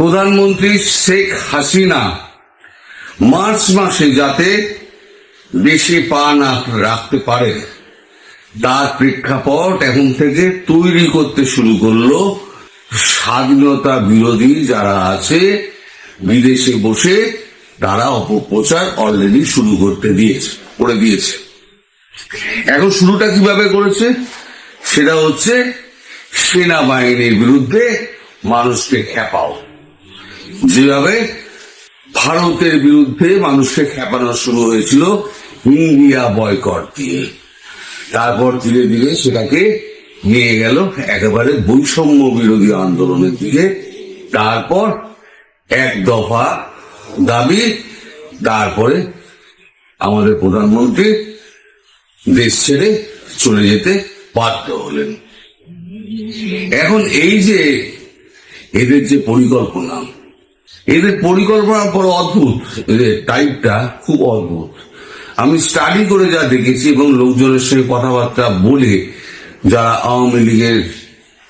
প্রধানমন্ত্রী শেখ হাসিনা মার্চ মাসে যাতে দেশে পা না রাখতে পারে তার প্রেক্ষাপট এখন থেকে তৈরি করতে শুরু করল স্বাধীনতা বিরোধী যারা আছে, বিদেশে বসে তারা অপপ্রচার অলরেডি শুরু করতে দিয়েছে, করে দিয়েছে। এখন শুরুটা কীভাবে করেছে? সেটা হচ্ছে সেনাবাহিনীর বিরুদ্ধে মানুষকে খেপাও যেভাবে ভারতের বিরুদ্ধে মানুষকে খেপানো শুরু হয়েছিল ইন্ডিয়া বয়কট দিয়ে। তারপর ধীরে ধীরে সেটাকে নিয়ে গেল একেবারে বৈষম্য বিরোধী আন্দোলনের দিকে। তারপর এক দফা দাবি, তারপরে আমাদের প্রধানমন্ত্রী দেশ ছেড়ে চলে যেতে বাধ্য হলেন। এখন এই যে এদের যে পরিকল্পনা এদের পরিকল্পনা বড় অদ্ভুত। এদের টাইপটা খুব অদ্ভুত। আমি স্টাডি করে যা দেখেছি এবং লোকজনের সঙ্গে কথাবার্তা বলে যারা আওয়ামী লীগের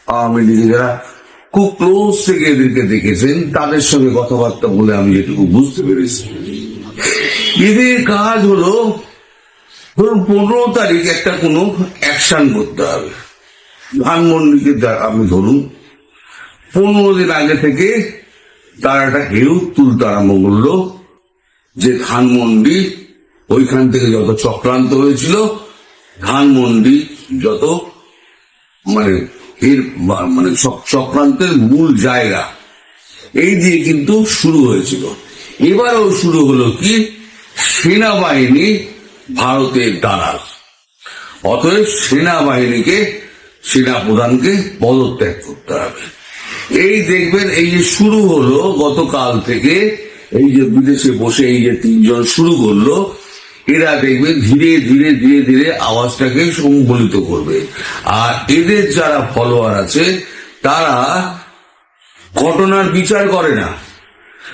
আওয়ামী লীগের যারা খুব ক্লোজ থেকে এদেরকে দেখেছেন, তাদের সঙ্গে কথাবার্তা বলে আমি যেটুকু বুঝতে পেরেছি। এদের কাজ হলো, ধরুন পনেরো তারিখ একটা কোনো অ্যাকশন করতে হবে। ধানমন্ডিকে আমি ধরুন, পনেরো দিন আগে থেকে তারা একটা হেউ তুলতে আরম্ভ করল যে ধানমন্ডি ওইখান থেকে যত চক্রান্ত হয়েছিল ধানমন্ডি যত মানে এর মানে চক- চক্রান্তের মূল জায়গা, এই দিয়ে কিন্তু শুরু হয়েছিল। এবারও শুরু হলো কি? সেনাবাহিনী ভারতের দালাল। অতএব সেনাবাহিনীকে সেনা প্রধানকে পদত্যাগ করতে হবে। এই দেখবেন, এই যে শুরু হলো গতকাল থেকে, এই যে বিদেশে বসে এই যে তিনজন শুরু করল, এরা দেখবেন ধীরে ধীরে ধীরে ধীরে আওয়াজটাকে সংবলিত করবে। আর এদের যারা ফলোয়ার আছে, তারা ঘটনার বিচার করে না।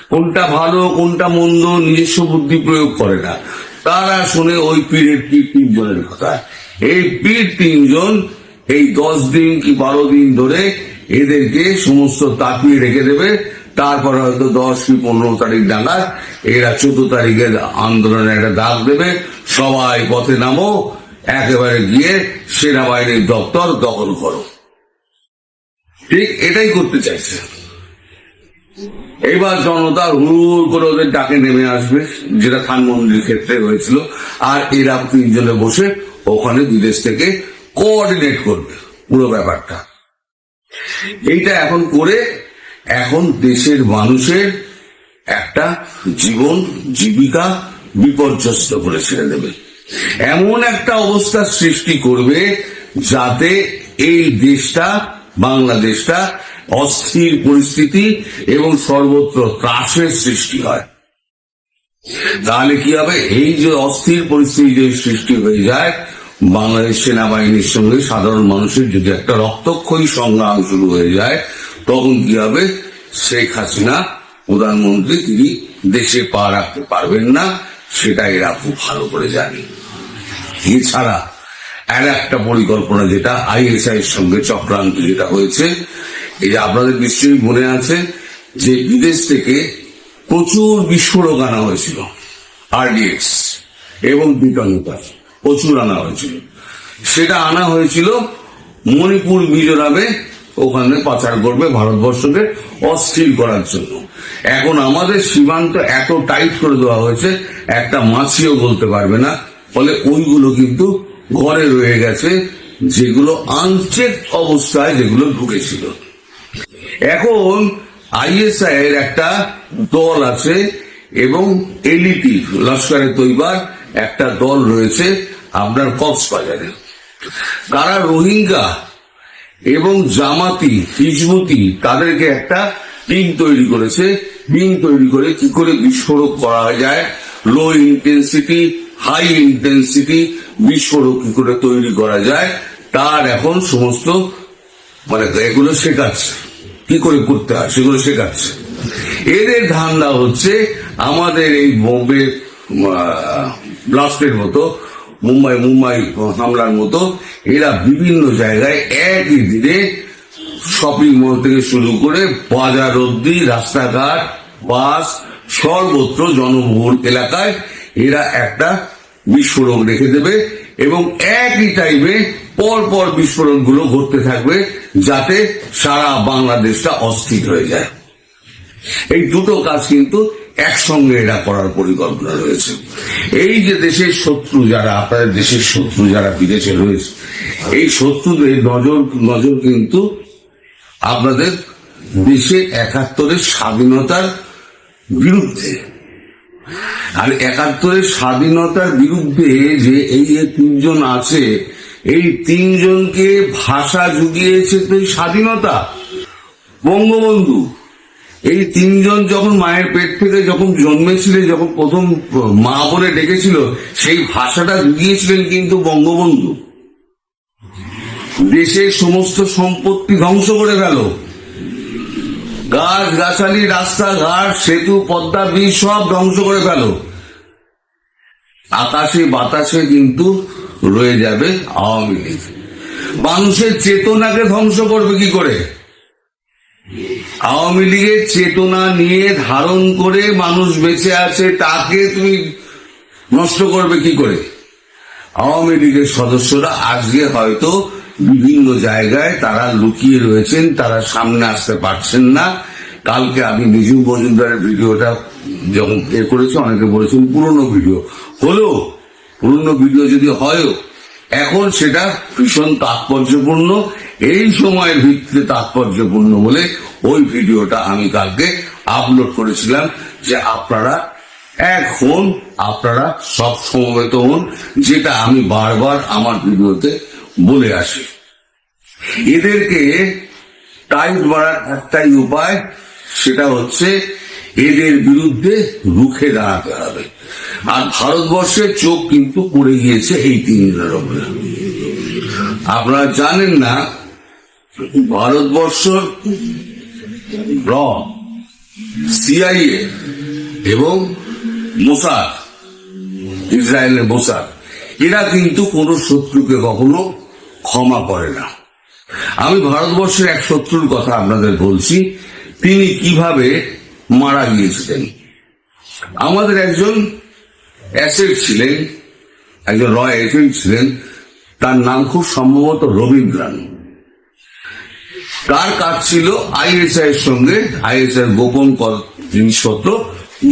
কোনটা ভালো, কোনটা মন্দ, নিজস্ব বুদ্ধি প্রয়োগ করে না। তারা শুনে ওই পীরের পীর তিনজনের কথা। এই পীর তিনজন এই দশ দিন কি বারো দিন ধরে এদেরকে সমস্ত তাকিয়ে রেখে দেবে। তারপর হয়তো দশ কি পনেরো তারিখ নাগাদ এরা চোদ্দ তারিখের আন্দোলনে একটা ডাক দেবে। সবাই পথে নামো, একেবারে গিয়ে সেনাবাহিনীর দপ্তর দখল করো। ঠিক এটাই করতে চাইছে। এবার জনতা হুড় করে ওদের ডাকে নেমে আসবে, যেটা খানমন্দির ক্ষেত্রে হয়েছিল। আর এরা তিনজনে বসে ওখানে বিদেশ থেকে কোঅর্ডিনেট করবে পুরো ব্যাপারটা। এইটা এখন করে এখন দেশের মানুষের একটা জীবন জীবিকা বিপর্যস্ত করে ছেড়ে দেবে। এমন একটা অবস্থা সৃষ্টি করবে যাতে এই দেশটা, বাংলাদেশটা অস্থির পরিস্থিতি এবং সর্বত্র ত্রাসের সৃষ্টি হয়। তাহলে কি হবে? এই যে অস্থির পরিস্থিতি যদি সৃষ্টি হয়ে যায় বাংলাদেশ সেনাবাহিনীর সঙ্গে সাধারণ মানুষের যদি একটা রক্তক্ষয়ী সংগ্রাম শুরু হয়ে যায়, তখন কি হবে? শেখ হাসিনা, প্রধানমন্ত্রী, তিনি দেশে পা রাখতে পারবেন না, সেটা এরা খুব ভালো করে জানে। এছাড়া, আর একটা পরিকল্পনা যেটা আইএসআই এর সঙ্গে চক্রান্ত যেটা হয়েছে, এই যে আপনাদের নিশ্চয়ই মনে আছে যে বিদেশ থেকে প্রচুর বিস্ফোরক আনা হয়েছিল আরডিএক্স এবং বিটনিতার প্রচুর আনা হয়েছিল। সেটা আনা হয়েছিল মণিপুর মিজোরামে, ওখানে পাচার করবে ভারতবর্ষকে অস্থির করার জন্য। এখন আমাদের সীমান্ত এত টাইট করে দেওয়া হয়েছে, একটা মাছিও বলতে পারবে না, ফলে ওইগুলো কিন্তু ঘরে রয়ে গেছে, যেগুলো আনচেক অবস্থায় যেগুলো ঢুকেছিল। এখন আইএসআই এর একটা দল আছে এবং এলইটি লস্করে তৈবার একটা দল রয়েছে আপনার কক্সবাজারে তারা রোহিঙ্গা এবং জামাতি হিজমতি তাদেরকে একটা টিম তৈরি করেছে। টিম তৈরি করে কি করে বিস্ফোরক করা যায়? লো ইন্টেন্সিটি হাই ইন্টেন্সিটি বিস্ফোরক কি করে তৈরি করা যায়? তার এখন সমস্ত মানে এগুলো শেখাচ্ছে। কি করে করতে হয়? সেগুলো শেখাচ্ছে। এদের ধান্দা হচ্ছে আমাদের এই বোম্বে ব্লাস্টের মতো মুম্বাই মুম্বাই হামলার মতো এরা বিভিন্ন জায়গায় একই দিনে শপিং মল থেকে শুরু করে বাজার অব্দি রাস্তাঘাট, বাস, সর্বত্র জনবহুল এলাকায় এরা একটা বিস্ফোরক রেখে দেবে এবং একই টাইমে পর পর বিস্ফোরণগুলো ঘটতে থাকবে যাতে সারা বাংলাদেশটা অস্থির হয়ে যায়। এই দুটো কাজ কিন্তু একসঙ্গে এটা করার পরিকল্পনা রয়েছে। এই যে দেশের শত্রু যারা, আপনাদের দেশের শত্রু যারা বিদেশে রয়েছে, এই শত্রুদের নজর নজর কিন্তু আপনাদের দেশে একাত্তরের স্বাধীনতার বিরুদ্ধে। আর একাত্তরের স্বাধীনতার বিরুদ্ধে যে এই যে তিনজন আছে, এই তিনজনকে ভাষা জুগিয়েছে তো স্বাধীনতা। বঙ্গবন্ধু এই তিনজন যখন মায়ের পেট থেকে যখন জন্মেছিল, যখন প্রথম মা বলে ডেকেছিল, সেই ভাষাটা দিয়েছিলেন কিন্তু বঙ্গবন্ধু। দেশের সমস্ত সম্পত্তি ধ্বংস করে গেল। গাছ গাছালি রাস্তাঘাট, সেতু, পদ্মা ব্রিজ সব ধ্বংস করে ফেল আকাশে বাতাসে কিন্তু রয়ে যাবে আওয়ামী লীগ। মানুষের চেতনাকে ধ্বংস করবে কি করে? আওয়ামী লীগের চেতনা নিয়ে ধারণ করে মানুষ বেঁচে আছে, তাকে তুমি নষ্ট করবে কি করে? আওয়ামী লীগের সদস্যরা আজকে হয়তো বিভিন্ন জায়গায় তারা লুকিয়ে রয়েছেন, তারা সামনে আসতে পারছেন না। কালকে আমি নিজু মজুমদারের ভিডিওটা যখন এ করেছি, অনেকে বলেছেন পুরনো ভিডিও। হলো, পুরনো ভিডিও যদি হয়ও, এখন সেটা ভীষণ তাৎপর্যপূর্ণ। এই সময়ের ভিত্তিতে তাৎপর্যপূর্ণ বলে ওই ভিডিওটা আমি কালকে আপলোড করেছিলাম যে আপনারা এক আপনারা সব সমবেত হন, যেটা আমি বারবার আমার ভিডিওতে বলে আসি। এদেরকে টাইট মারার একটাই উপায়, সেটা হচ্ছে এদের বিরুদ্ধে রুখে দাঁড়াতে হবে। আর ভারতবর্ষের চোখ কিন্তু পড়ে গিয়েছে এই তিনজনের উপরে আপনারা জানেন না, ভারতবর্ষ র সিআইএ এবং মোসাদ, ইসরায়েলের মোসাদ। এরা কিন্তু কোনো শত্রুকে কখনো ক্ষমা করে না। আমি ভারতবর্ষের এক শত্রুর কথা আপনাদের বলছি, তিনি কীভাবে মারা গিয়েছিলেন। আমাদের একজন অ্যাসেট ছিলেন, একজন রয় এজেন্ট ছিলেন, তার নাম খুব সম্ভবত রবীন্দ্রান তার কাজ ছিল আইএসআই এর সঙ্গে? আইএসআই গোপন জিনিসপত্র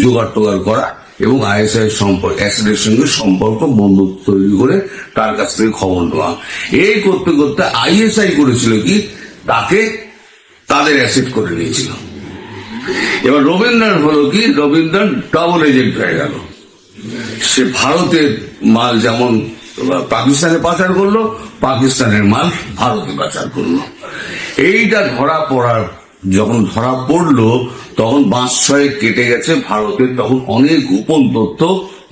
জোগাড় টোগাড় করা এবং আইএসআই সম্পর্ক অ্যাসিডের সঙ্গে সম্পর্ক বন্ধুত্ব তৈরি করে তার কাছ থেকে খবর নেওয়া। এই করতে করতে আইএসআই করেছিল কি? তাকে তাদের অ্যাসিড করে নিয়েছিল। এবার রবীন্দ্রনাথ হলো কি? রবীন্দ্রনাথ ডবল এজেন্ট হয়ে গেল। সে ভারতের মাল যেমন পাকিস্তানে পাচার করল, পাকিস্তানের মাল ভারতে পাচার করল। এইটা ধরা পড়ার, যখন ধরা পড়ল, তখন বাঁশ ছয়ে কেটে গেছে ভারতের তখন অনেক গোপন তথ্য,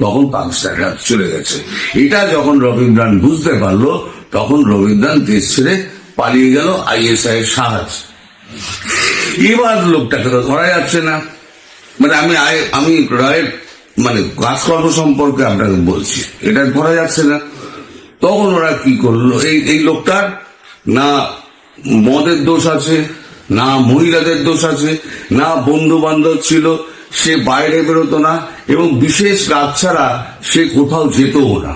তখন পাকিস্তানের হাতে চলে গেছে। এটা যখন রবীন্দ্রনাথ বুঝতে পারল, তখন রবীন্দ্রনাথ দেশ ছেড়ে পালিয়ে গেল আইএসআই এর সাহায্য। এবার লোকটাকে তো ধরা যাচ্ছে না। মানে আমি আমি রায়ের মানে কাজকর্ম সম্পর্কে আপনাকে বলছি, এটা ধরা যাচ্ছে না। তখন ওরা কি করল? এই এই লোকটার না মদের দোষ আছে, না মহিলাদের দোষ আছে, না বন্ধু বান্ধব ছিল, সে বাইরে বেরোতো না এবং বিশেষ কাজ ছাড়া সে কোথাও যেতও না।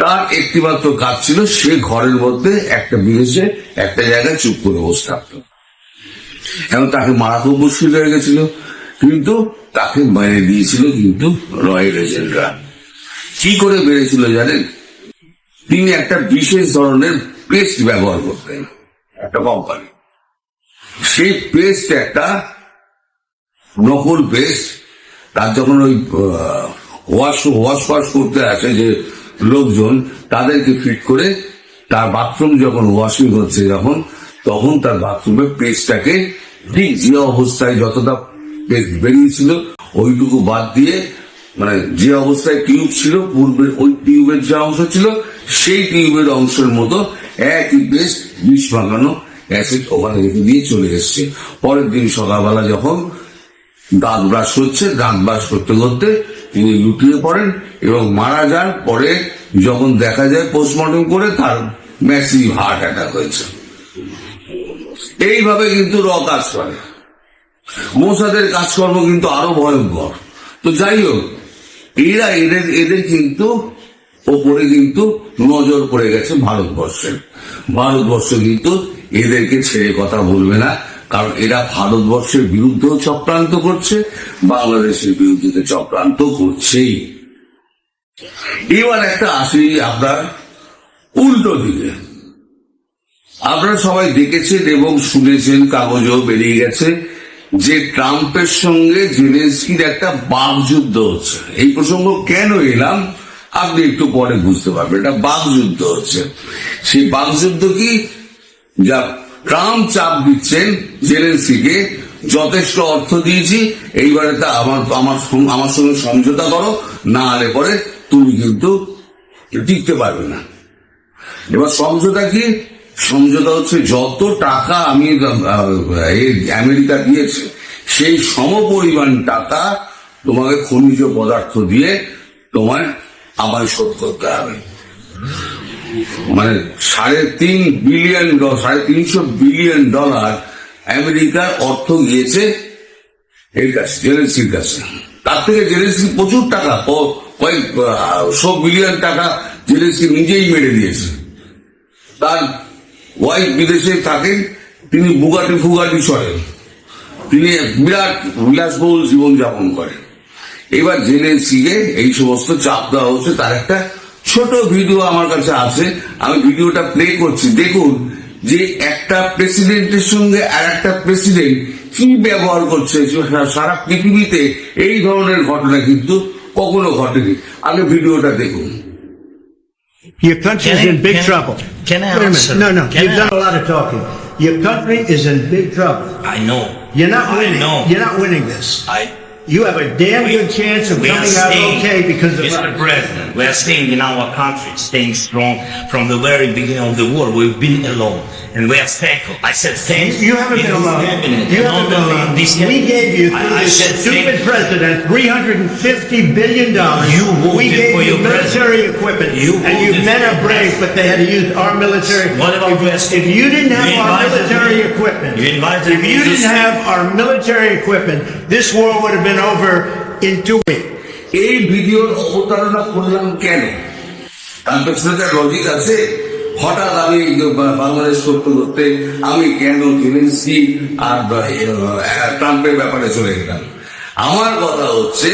তার একটিমাত্র কাজ ছিল সে ঘরের মধ্যে একটা বিদেশে একটা জায়গায় চুপ করে বসে থাকতো। এবং তাকে মারা খুব মুশকিল হয়ে গেছিল, কিন্তু তাকে মেরে দিয়েছিল কিন্তু রয়েল এজেন্টরা। কি করে বেড়েছিল জানেন? তিনি একটা বিশেষ ধরনের পেস্ট ব্যবহার করতেন, একটা কোম্পানি সেই পেস্ট একটা নকল পেস্ট তার যখন ওই ওয়াশ ওয়াশ ওয়াশ করতে আসে যে লোকজন, তাদেরকে ফিট করে তার বাথরুম যখন ওয়াশিং হচ্ছে যখন, তখন তার বাথরুমে পেস্টটাকে ঠিক যে অবস্থায় যতটা পেস্ট বেরিয়েছিল, ওইটুকু বাদ দিয়ে মানে যে অবস্থায় টিউব ছিল, পূর্বের ওই টিউবের যে অংশ ছিল, সেই টিউবের অংশের মতো একই পেস্ট বিষ মাখানো অ্যাসিড ওখানে রেখে দিয়ে চলে এসছে। পরের দিন সকালবেলা যখন দাঁত ব্রাশ করছে দাঁত ব্রাশ করতে করতে তিনি লুটিয়ে পড়েন এবং মারা যান পরে যখন দেখা যায় পোস্টমর্টম করে, তার ম্যাসিভ হার্ট অ্যাটাক হয়েছে। এইভাবে কিন্তু র কাজ করে। মোসাদের কাজকর্ম কিন্তু আরও ভয়ঙ্কর। তো যাই হোক এরা এদের এদের কিন্তু ওপরে কিন্তু নজর পড়ে গেছে ভারতবর্ষের ভারতবর্ষ কিন্তু এদেরকে ছেড়ে কথা বলবে না, কারণ এরা ভারতবর্ষের বিরুদ্ধেও চক্রান্ত করছে, বাংলাদেশের বিরুদ্ধে চক্রান্ত করছেই। এবার একটা আসি আপনার উল্টো দিকে। আপনারা সবাই দেখেছেন এবং শুনেছেন, কাগজেও বেরিয়ে গেছে। যে ট্রাম্পের সঙ্গে জেলেন্সকির একটা বাকযুদ্ধ হচ্ছে। এই প্রসঙ্গ কেন এলাম? আপনি একটু পরে বুঝতে পারবেন। এটা বাকযুদ্ধ হচ্ছে। সেই বাকযুদ্ধ কি? যা ট্রাম্প চাপ দিচ্ছেন জেলেন্সিকে যথেষ্ট অর্থ দিয়েছি, এইবারে তা আমার আমার আমার সঙ্গে সমঝোতা করো, না হলে পরে তুমি কিন্তু টিকতে পারবে না। এবার সমঝোতা কি? সমঝোতা হচ্ছে যত টাকা আমি আমেরিকা দিয়েছে, সেই সমপরিমাণ টাকা তোমাকে খনিজ পদার্থ দিয়ে তোমায় আমায় শোধ করতে হবে। মানে সাড়ে তিন বিলিয়ন সাড়ে তিনশো বিলিয়ন ডলার আমেরিকার অর্থ গিয়েছে এর কাছে, জেলেন্সির কাছে। তার থেকে জেলেন্সি প্রচুর টাকা কয়েক শো বিলিয়ন টাকা জেলেন্সি নিজেই মেরে দিয়েছে। তার ওয়াইফ বিদেশে থাকেন, তিনি বুগাটি ফুগাটি চড়েন তিনি বিরাট বিলাসবহুল জীবনযাপন করেন। এবার জেলেন্সিকে এই সমস্ত চাপ দেওয়া হচ্ছে। তার একটা ছোট ভিডিও আমার কাছে আছে। আমি ভিডিওটা প্লে করছি। দেখুন যে একটা প্রেসিডেন্টের সঙ্গে আর একটা প্রেসিডেন্ট কি ব্যবহার করছে। সারা পৃথিবীতে এই ধরনের ঘটনা কিন্তু কখনো ঘটেনি। আগে ভিডিওটা দেখুন। Your country Can is I- in big can- trouble. can I Wait a minute. answer? No, no. Can You've I- done a lot of talking. Your country is in big trouble. I know. You're not I winning. know. You're not winning this. I. You have a damn good chance of we are coming out staying- okay because of Mr. us. President, we are staying in our country, staying strong from the very beginning of the war. We've been alone, and we are thankful. I said thanks. You haven't in been this alone. cabinet, You haven't been only in alone. this We cabinet. gave you through I this said stupid thank- president three hundred and fifty billion dollars. You voted We gave for you your military equipment, You and you voted men for are your brave, but they had to use our military. What about if, West- if you didn't have You our invited military me- equipment, you invited if you to didn't speak. have our military equipment, this war would have been over in two weeks. এই ভিডিওর অবতারণা করলাম কেন তার পেছনে তার logic আছে হঠাৎ আমি বাংলাদেশ করতে করতে আমি কেন আর ট্রাম্পের ব্যাপারে চলে গেলাম আমার কথা হচ্ছে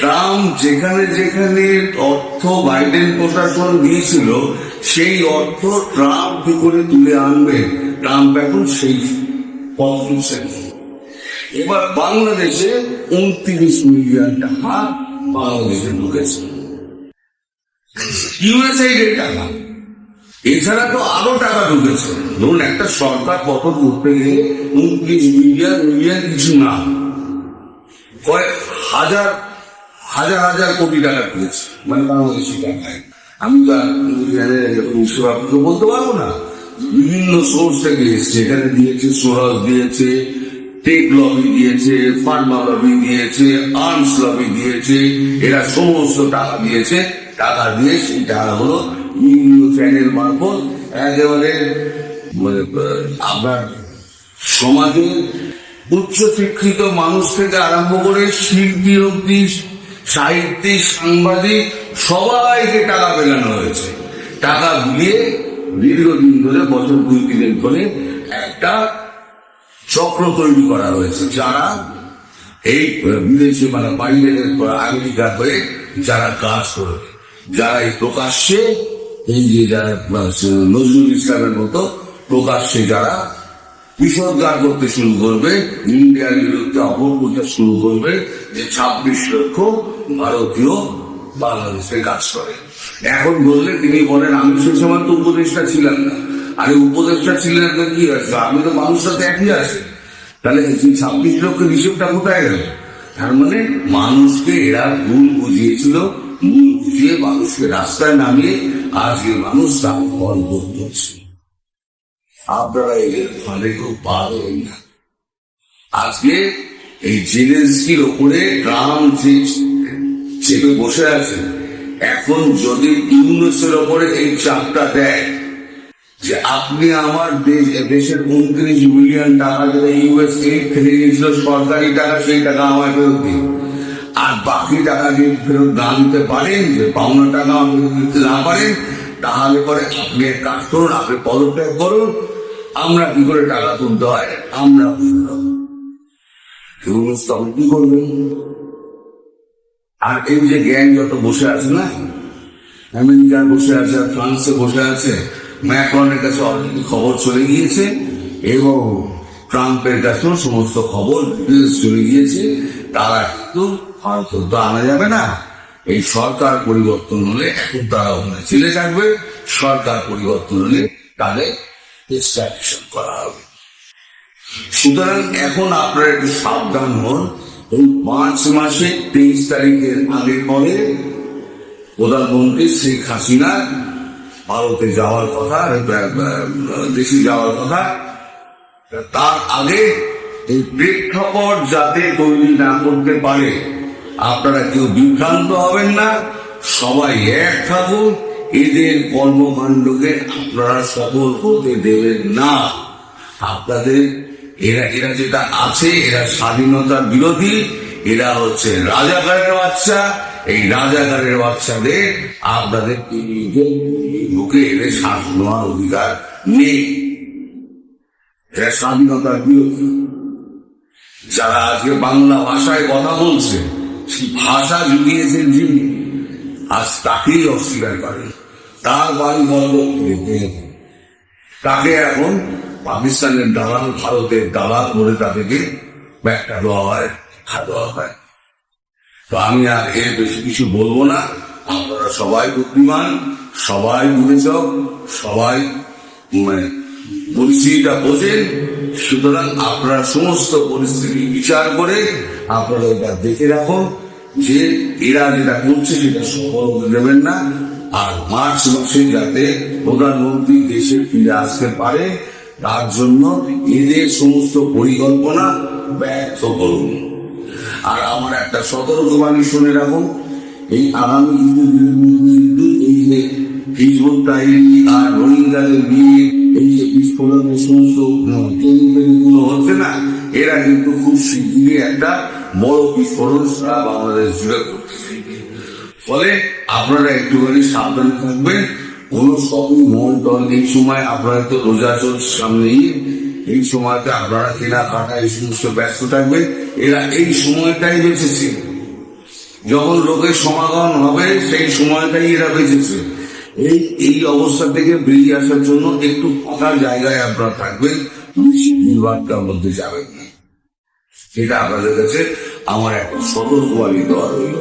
ট্রাম্প যেখানে যেখানে অর্থ বাইডেন প্রশাসন দিয়েছিল, সেই অর্থ ট্রাম্প করে তুলে আনবে ট্রাম্প এখন সেই। এবার বাংলাদেশে উনত্রিশ মিলিয়ন টাকা বাংলাদেশে ঢুকেছে ইউএসআইড এর টাকা। এছাড়া তো আরও টাকা ঢুকেছে। ধরুন, একটা সরকার পতন করতে গেলে উনত্রিশ মিলিয়ন মিলিয়ন কিছু না। কয়েক হাজার হাজার হাজার কোটি টাকা ঢুকেছে। মানে বাংলাদেশি টাকায়। আমি তো আর সেভাবে বলতে পারব না। বিভিন্ন সোর্স থেকে এসছে। এখানে দিয়েছে সোরাজ দিয়েছে টেক লবি দিয়েছে ফার্মা লবি দিয়েছে আর্মস লবি দিয়েছে, এরা সমস্ত টাকা দিয়েছে। টাকা দিয়ে সেই টাকাগুলো বিভিন্ন চ্যানেল মারফত একেবারে মানে আপনার সমাজে উচ্চ শিক্ষিত মানুষ থেকে আরম্ভ করে শিল্পী অব্দি, সাহিত্যিক, সাংবাদিক, সবাইকে টাকা পেলানো হয়েছে। টাকা দিয়ে দীর্ঘদিন ধরে বছর দুই তিনের ধরে একটা চক্র তৈরি করা হয়েছে যারা এই বিদেশে মানে বাইরে আমেরিকা হয়ে যারা কাজ করবে যারা এই প্রকাশ্যে, এই যে যারা নজরুল ইসলামের মতো প্রকাশ্যে যারা বিষোদ্গার করতে শুরু করবে, ইন্ডিয়ার বিরুদ্ধে অপপ্রচার শুরু করবে যে ছাব্বিশ লক্ষ ভারতীয় বাংলাদেশে কাজ করে। এখন বললে তিনি বলেন, আমি সেই সময় তো উপদেষ্টা ছিলাম না। আরে উপদেষ্টা ছিলেন তো কি আছে? আমি তো মানুষের সাথে একই আছে। তাহলে ছাব্বিশ লক্ষের হিসেবটা কোথায় গেল? তার মানে মানুষকে এরা ভুল বুঝিয়েছিল, ভুল বুঝিয়ে মানুষকে রাস্তায় নামিয়ে আজকে মানুষ তার ফল করতে হচ্ছে আপনারা এদের ফলে খুব পারবেন না। আজকে এই জেলেন্সকির ওপরে ট্রাম্প যে চেপে বসে আছে এখন যদি ইউনুসের ওপরে এই চাপটা দেয় যে আপনি আমার দেশ- দেশের উনত্রিশ বিলিয়ন টাকা যেটা ইউএস থেকে নিয়েছিল সরকারি টাকা, সেই টাকা আমায় ফেরত দিন। আর বাকি টাকা যদি ফেরত না দিতে পারেন, যে পাওনা টাকা আপনি দিতে না পারেন, তাহলে পরে আপনি এক কাজ করুন, আপনি পদত্যাগ করুন। আমরা কি করে টাকা তুলতে হয়? আমরা তখন কি করবেন? আর এই যে গ্যাং যত বসে আছে না, আমেরিকায় বসে আছে আর ফ্রান্সে বসে আছে ম্যাক্রনের কাছে অলরেডি খবর চলে গিয়েছে এবং ট্রাম্পের কাছেও সমস্ত খবর চলে গিয়েছে। তারা কিন্তু ভারত তো আনা যাবে না। এই সরকার পরিবর্তন হলে এখন তারা ওখানে ছেলে থাকবে। সরকার পরিবর্তন হলে তাদের এক্সট্রাকশন করা হবে। সুতরাং এখন আপনারা একটু সাবধান হন। এই মার্চ মাসে তেইশ তারিখের আগে পরে প্রধানমন্ত্রী শেখ হাসিনা ভারতে যাওয়ার কথা দেশে যাওয়ার কথা তার আগে এই প্রেক্ষাপট যাতে তৈরি না করতে পারে, আপনারা কেউ বিভ্রান্ত হবেন না, সবাই এক থাকুন, এদের কর্মকাণ্ডকে আপনারা সফল হতে দেবেন না। আপনাদের, এরা এরা যেটা আছে, এরা স্বাধীনতার বিরোধী, এরা হচ্ছে রাজাকারের বাচ্চা এই রাজাগারের বাচ্চাদের আপনাদের বুকে এদের শ্বাস নেওয়ার অধিকার নেই। এরা স্বাধীনতার বিরোধী। যারা আজকে বাংলা ভাষায় কথা বলছে ভাষা জুগিয়েছেন যিনি, আজ তাকেই অস্বীকার করেন তার বাড়ি বন্ধ করে দিয়েছেন তাকে এখন পাকিস্তানের দালাল, ভারতের দালাল বলে তাদেরকে ব্যাগটা দেওয়া হয় খা দেওয়া হয়। তো আমি আর এর বেশি কিছু বলব না। আপনারা সবাই বুদ্ধিমান, সবাই বিবেচক সবাই মানে পরিস্থিতিটা বোঝেন। সুতরাং আপনারা সমস্ত পরিস্থিতি বিচার করে আপনারা এটা দেখে রাখুন যে এরা যেটা করছে সেটা সফল দেবেন না। আর মার্চ মাসে যাতে প্রধানমন্ত্রী দেশে ফিরে আসতে পারে, তার জন্য এদের সমস্ত পরিকল্পনা ব্যর্থ করুন। আর আমার একটা সতর্কবাণী শুনে রাখুন এই আগামী এই যে তাহরির আর রোহিঙ্গাদের এই যে বিস্ফোরণের সমস্তগুলো হচ্ছে না, এরা কিন্তু খুব শিগগিরই একটা বড় বিস্ফোরণ সারা বাংলাদেশ জুড়ে করতেছে। ফলে আপনারা একটুখানি সাবধানে থাকবেন, কোন শপিং মল টল এই সময় আপনারা তো রোজা চলছে সামনে এই সময়টা আপনারা কেনাকাটা এই সমস্ত ব্যস্ত থাকবেন, এরা এই সময়টাই বেঁচেছে। যখন লোকের সমাগম হবে, সেই সময়টাই এরা বেঁচেছে। এই এই অবস্থা থেকে বেরিয়ে আসার জন্য একটু ফাঁকা জায়গায় আপনারা থাকবেন বেশি মধ্যে যাবেন না। এটা আপনাদের কাছে আমার একটা সতর্কবাণী দেওয়া রইল।